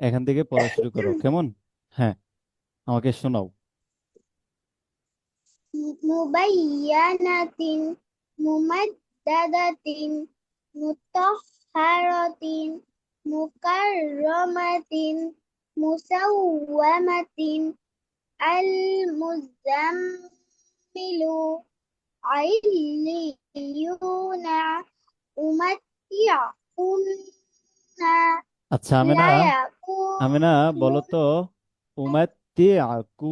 এখান থেকে পড়া শুরু করো কেমন? হ্যাঁ আমাকে শোনাও। মুবাইয়ানাতিন মুমাদ্দাদাতিন মুতাহহারাতিন মুকাররমাতিন মুসাওওয়ামাতিন আল মুজাম্মিলু আইলিয়ুনা উমাত্তিয়াকুন্না আচ্ছা আমেনা লা ইয়াকুন আমেনা বলো তো উমাত্তিআকুন্না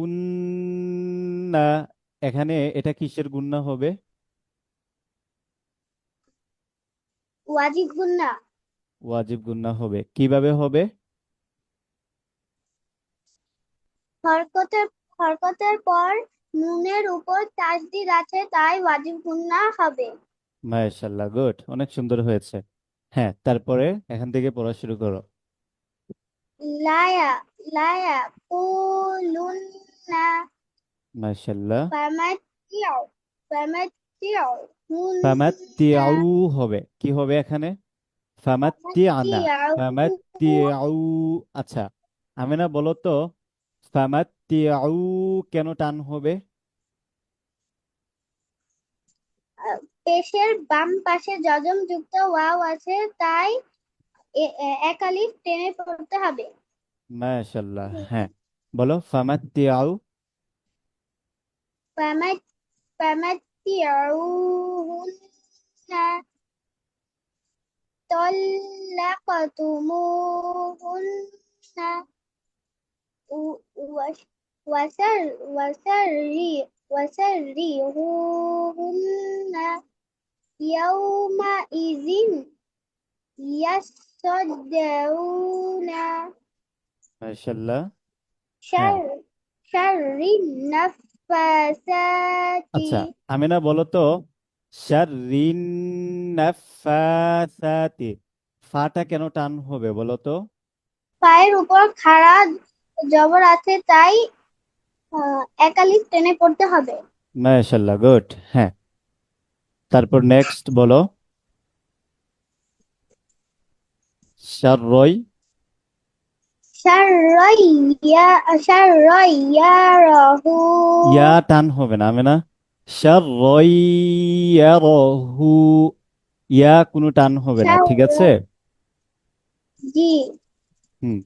এখানে এটা কিসের গুণনা হবে? ওয়াজিব গুন্না। ওয়াজিব হবে। কীভাবে হবে? হরকতের হরকতের পর নুনের উপর তাসদিদ আছে তাই ওয়াজিব গুন্না হবে। মাশাআল্লাহ গুড। অনেক সুন্দর হয়েছে। হ্যাঁ তারপরে এখান থেকে পড়া শুরু করো। হুন ফামাত্তিউ হবে কি হবে এখানে ফামাত্তিআনা ফামাত্তিউ আচ্ছা আমেনা বলো তো ফামাত্তিউ কেন টান হবে পেশের বাম পাশে যজম যুক্ত ওয়াও আছে তাই এক আলিফ টেনে পড়তে হবে মাশাআল্লাহ হ্যাঁ বলো ফামাত্তিউ ফামাত ফামাত্তিউহুন্না طلقتموهن و- وش- وسر وسري وسرهوهن يومئذ يصدعون মাশাআল্লাহ হ্যাঁ شر شر النفاثات আচ্ছা আমেনা বলো তো শাররিন নাফাসাতি ফাটা কেন টান হবে বলো তো পায়ের উপর খাড়া জবর আছে তাই আহ, এক আলিফ টেনে পড়তে হবে মাশাআল্লাহ গুড হ্যাঁ তারপর নেক্সট বলো শাররই শাররাইয়ারাহু ইয়া টান হবে না আমি আমেনা শাররাইয়ারহু ইয়া কোনো টান হবে না ঠিক আছে জি হুম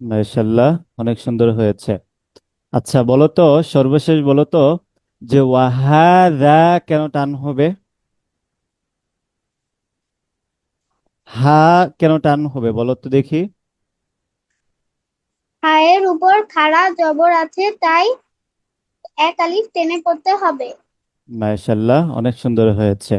মাশাআল্লাহ অনেক সুন্দর হয়েছে। আচ্ছা বলো তো সর্বশেষ বলো তো যে ওয়াহাদা কেন টান হবে? হা কেন টান হবে বলো তো দেখি। হায়ের উপর খাড়া জবর আছে তাই এক আলিফ টেনে পড়তে হবে। মাশাআল্লাহ অনেক সুন্দর হয়েছে।